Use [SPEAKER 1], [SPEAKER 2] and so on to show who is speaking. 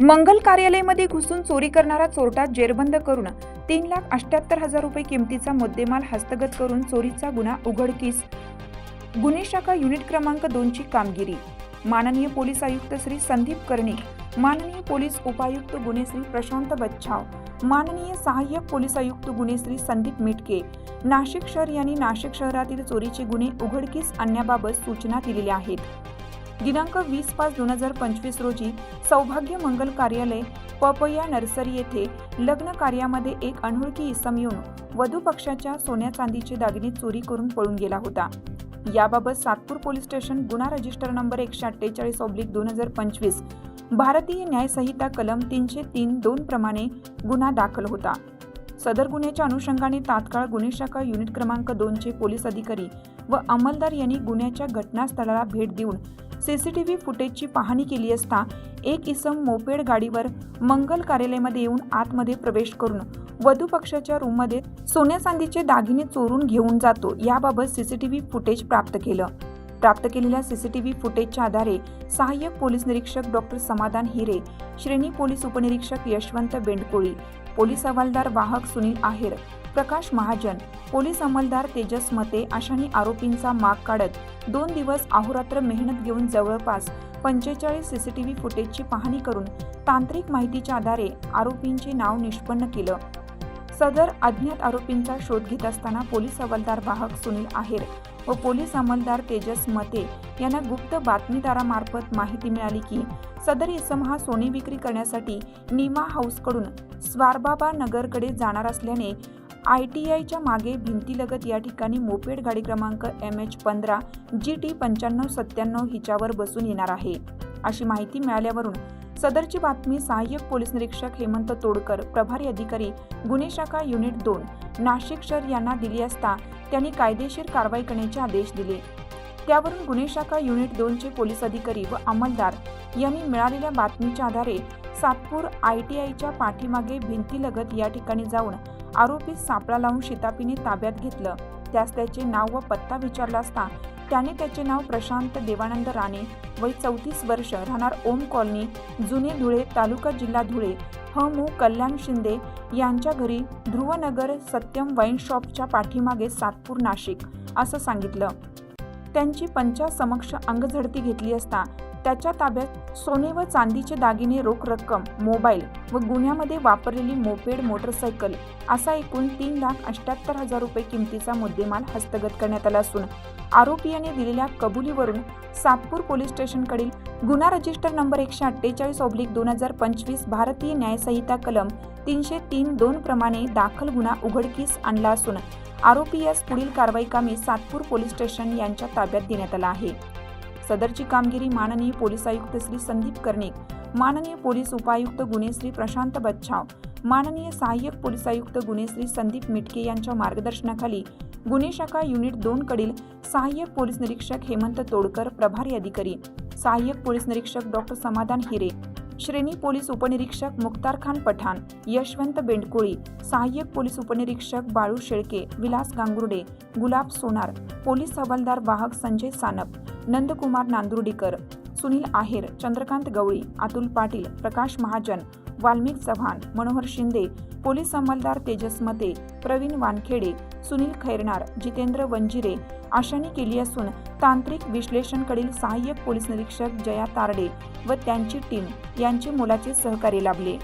[SPEAKER 1] मंगल कार्यालयामध्ये घुसून चोरी करणारा चोरटा जेरबंद करून तीन लाख अष्ट्याहत्तर हजार रुपये किमतीचा मुद्देमाल हस्तगत करून चोरीचा गुन्हा उघडकीस. गुन्हे शाखा युनिट क्रमांक दोनची कामगिरी. माननीय पोलीस आयुक्त श्री संदीप कर्णिक माननीय पोलीस उपायुक्त गुन्हे श्री प्रशांत बच्छाव माननीय सहाय्यक पोलीस आयुक्त गुन्हे श्री संदीप मिटके नाशिक शहर यांनी नाशिक शहरातील चोरीचे गुन्हे उघडकीस आणण्याबाबत सूचना दिलेल्या आहेत. दिनांक वीस पाच दोन हजार पंचवीस रोजी सौभाग्य मंगल कार्यालय पपया नर्सरी येथे लग्न कार्यामध्ये एक अनोळखी इसम येऊन वधू पक्षाच्या सोन्या चांदीचे दागिने चोरी करून पळून गेला होता. याबाबत सातपूर पोलीस स्टेशन गुन्हा रजिस्टर नंबर एकशे अठ्ठेचाळीस ऑब्लिक दोन हजार पंचवीस भारतीय न्यायसंहिता कलम तीनशे तीन दोन प्रमाणे गुन्हा दाखल होता. सदर गुन्ह्याच्या अनुषंगाने तात्काळ गुन्हे शाखा युनिट क्रमांक दोनचे पोलीस अधिकारी व अंमलदार यांनी गुन्ह्याच्या घटनास्थळाला भेट देऊन सीसीटीव्ही फुटेजची पाहणी केली असता एक इसम मोपेड गाडीवर मंगल कार्यालयामध्ये येऊन आतमध्ये प्रवेश करून वधू पक्षाच्या रूममध्ये सोन्या चांदीचे दागिने चोरून घेऊन जातो. याबाबत सीसीटीव्ही फुटेज प्राप्त केलं. प्राप्त केलेल्या सीसीटीव्ही फुटेजच्या आधारे सहाय्यक पोलीस निरीक्षक डॉक्टर समाधान हिरे श्रेणी पोलीस उपनिरीक्षक यशवंत बेंडकोळी पोलीस हवालदार वाहक सुनील आहेर प्रकाश महाजन पोलीस अंमलदार तेजस मते अशांनी आरोपींचा माग काढत दोन दिवस अहोरात्र मेहनत घेऊन जवळपास पंचेचाळीस सीसीटीव्ही फुटेजची पाहणी करून तांत्रिक माहितीच्या आधारे आरोपींचे नाव निष्पन्न केलं. सदर अज्ञात आरोपींचा शोध घेत असताना पोलीस हवालदार वाहक सुनील आहेर व पोलीस अंमलदार तेजस मते यांना गुप्त बातमीदारामार्फत माहिती मिळाली की सदर इसम हा सोने विक्री करण्यासाठी नीमा हाऊसकडून स्वारबाबा नगरकडे जाणार असल्याने आय टी आयच्या मागे भिंतीलगत या ठिकाणी मोपेड गाडी क्रमांक एम एच पंधरा जी टी पंच्याण्णव सत्त्याण्णव हिच्यावर बसून येणार आहे. अशी माहिती मिळाल्यावरून सदरची बातमी सहाय्यक पोलीस निरीक्षक हेमंत तोडकर प्रभारी अधिकारी गुन्हे शाखा युनिट दोन नाशिक शहर यांना दिली असता त्यांनी कायदेशीर कारवाई करण्याचे आदेश दिले. त्यावरून गुन्हे शाखा युनिट दोनचे पोलीस अधिकारी व अंमलदार यांनी मिळालेल्या बातमीच्या आधारे सातपूर आय टी आयच्या पाठीमागे भिंतीलगत या ठिकाणी जाऊन आरोपी सापळा लावून शितापीने ताब्यात घेतलं. त्यास त्याचे नाव व पत्ता विचारला असता त्याने त्याचे नाव प्रशांत देवानंद राणे वय चौतीस वर्ष राहणार ओम कॉलनी जुने धुळे तालुका जिल्हा धुळे ह मु. कल्याण शिंदे यांच्या घरी ध्रुवनगर सत्यम वाईन शॉपच्या पाठीमागे सातपूर नाशिक असं सांगितलं. त्यांची पंचासमक्ष अंगझडती घेतली असता त्याच्या ताब्यात सोने व चांदीचे दागिने रोख रक्कम मोबाईल व गुन्ह्यामध्ये वापरलेली मोपेड मोटरसायकल असा एकूण तीन लाख अठ्याहत्तर हजार रुपये किमतीचा मुद्देमाल हस्तगत करण्यात आला असून आरोपी दिलेल्या कबुलीवरून सातपूर पोलीस स्टेशनकडील गुन्हा रजिस्टर नंबर एकशे अठ्ठेचाळीस ऑब्लिक दोन हजार पंचवीस भारतीय न्यायसंहिता कलम तीनशे तीन दोन प्रमाणे दाखल गुन्हा उघडकीस आणला असून आरोपी यास पुढील कारवाई कामी सातपूर पोलीस स्टेशन यांच्या ताब्यात देण्यात आला आहे. सदरची कामगिरी माननीय पोलीस आयुक्त श्री संदीप कर्णिक माननीय पोलीस उपायुक्त गुन्हे श्री प्रशांत बच्छाव माननीय सहाय्यक पोलीस आयुक्त गुन्हे श्री संदीप मिटके यांच्या मार्गदर्शनाखाली गुन्हे शाखा युनिट दोन कडील सहाय्यक पोलीस निरीक्षक हेमंत तोडकर प्रभारी अधिकारी सहाय्यक पोलीस निरीक्षक डॉक्टर समाधान हिरे श्रेणी पोलीस उपनिरीक्षक मुख्तार खान पठाण यशवंत बेंडकोळी सहाय्यक पोलीस उपनिरीक्षक बाळू शेळके विलास गांगुर्डे गुलाब सोनार पोलीस हवालदार वाहक संजय सानप नंदकुमार नांदुर्डीकर सुनील आहेर चंद्रकांत गवळी अतुल पाटील प्रकाश महाजन वाल्मिक चव्हाण मनोहर शिंदे पोलीस अंमलदार तेजस मते प्रवीण वानखेडे सुनील खैरनार जितेंद्र वंजिरे अशांनी केली असून तांत्रिक विश्लेषणकडील सहाय्यक पोलीस निरीक्षक जया तारडे व त्यांची टीम यांचे मोलाचे सहकार्य लाभले.